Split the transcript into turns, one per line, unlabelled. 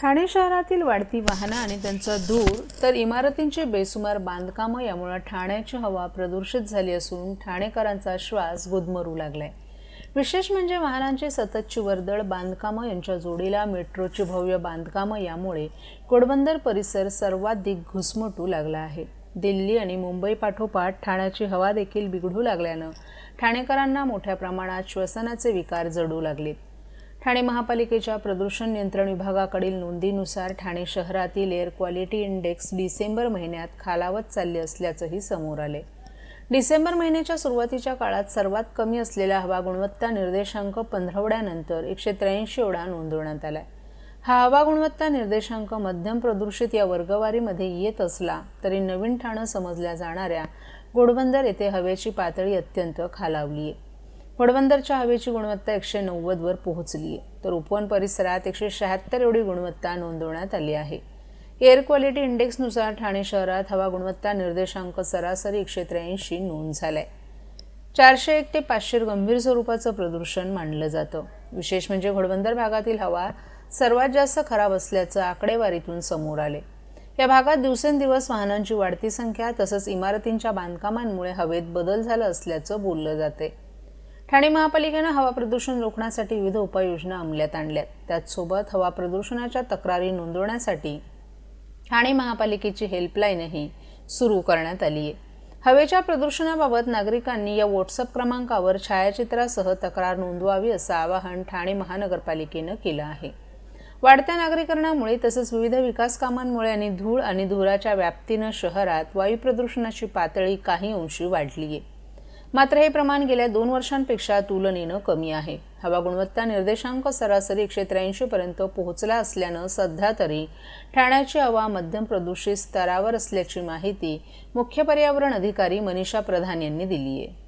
ठाणे शहरातील वाढती वाहनं आणि त्यांचा धूर तर इमारतींची बेसुमार बांधकामं यामुळे ठाण्याची हवा प्रदूषित झाली असून ठाणेकरांचा श्वास गुदमरू लागलाय. विशेष म्हणजे वाहनांची सततची वर्दळ बांधकामं यांच्या जोडीला मेट्रोची भव्य बांधकामं यामुळे कोडबंदर परिसर सर्वाधिक घुसमटू लागला आहे. दिल्ली आणि मुंबई पाठोपाठ ठाण्याची हवा देखील बिघडू लागल्यानं ठाणेकरांना मोठ्या प्रमाणात श्वसनाचे विकार जडू लागलेत. ठाणे महापालिकेच्या प्रदूषण नियंत्रण विभागाकडील नोंदीनुसार ठाणे शहरातील एअर क्वालिटी इंडेक्स डिसेंबर महिन्यात खालावत चालले असल्याचंही समोर आले. डिसेंबर महिन्याच्या सुरुवातीच्या काळात सर्वात कमी असलेला हवा गुणवत्ता निर्देशांक पंधरवड्यानंतर एकशे त्र्याऐंशी एवढा नोंदवण्यात आला हा हवा गुणवत्ता निर्देशांक मध्यम प्रदूषित या वर्गवारीमध्ये येत असला तरी नवीन ठाणं समजल्या जाणाऱ्या घोडबंदर येथे हवेची पातळी अत्यंत खालावली आहे घोडबंदरच्या हवेची गुणवत्ता एकशे नव्वदवर पोहोचली आहे. तर उपवन परिसरात एकशे शहात्तर एवढी गुणवत्ता नोंदवण्यात आली आहे. एअर क्वालिटी इंडेक्सनुसार ठाणे शहरात हवा गुणवत्ता निर्देशांक सरासरी एकशे त्र्याऐंशी नोंद झालाय. चारशे एक ते पाचशे गंभीर स्वरूपाचं प्रदूषण मानलं जातं. विशेष म्हणजे घोडबंदर भागातील हवा सर्वात जास्त खराब असल्याचं आकडेवारीतून समोर आले. या भागात दिवसेंदिवस वाहनांची वाढती संख्या तसंच इमारतींच्या बांधकामांमुळे हवेत बदल झाला असल्याचं बोललं जाते ठाणे महापालिकेनं हवा प्रदूषण रोखण्यासाठी विविध उपाययोजना अंमल्यात आणल्यात. त्याचसोबत हवा प्रदूषणाच्या तक्रारी नोंदवण्यासाठी ठाणे महापालिकेची हेल्पलाईनही सुरू करण्यात आली आहे. हवेच्या प्रदूषणाबाबत नागरिकांनी या व्हॉट्सअप क्रमांकावर छायाचित्रासह तक्रार नोंदवावी असं आवाहन ठाणे महानगरपालिकेनं केलं आहे. वाढत्या नागरीकरणामुळे तसंच विविध विकास कामांमुळे आणि धूळ आणि धुराच्या व्याप्तीनं शहरात वायू प्रदूषणाची पातळी काही अंशी वाढली आहे. मात्र हे प्रमाण गेल्या दोन वर्षांपेक्षा तुलनेनं कमी आहे. हवा गुणवत्ता निर्देशांक सरासरी एकशे त्र्याऐंशीपर्यंत पोहोचला असल्यानं सध्या तरी ठाण्याची हवा मध्यम प्रदूषित स्तरावर असल्याची माहिती मुख्य पर्यावरण अधिकारी मनीषा प्रधान यांनी दिली आहे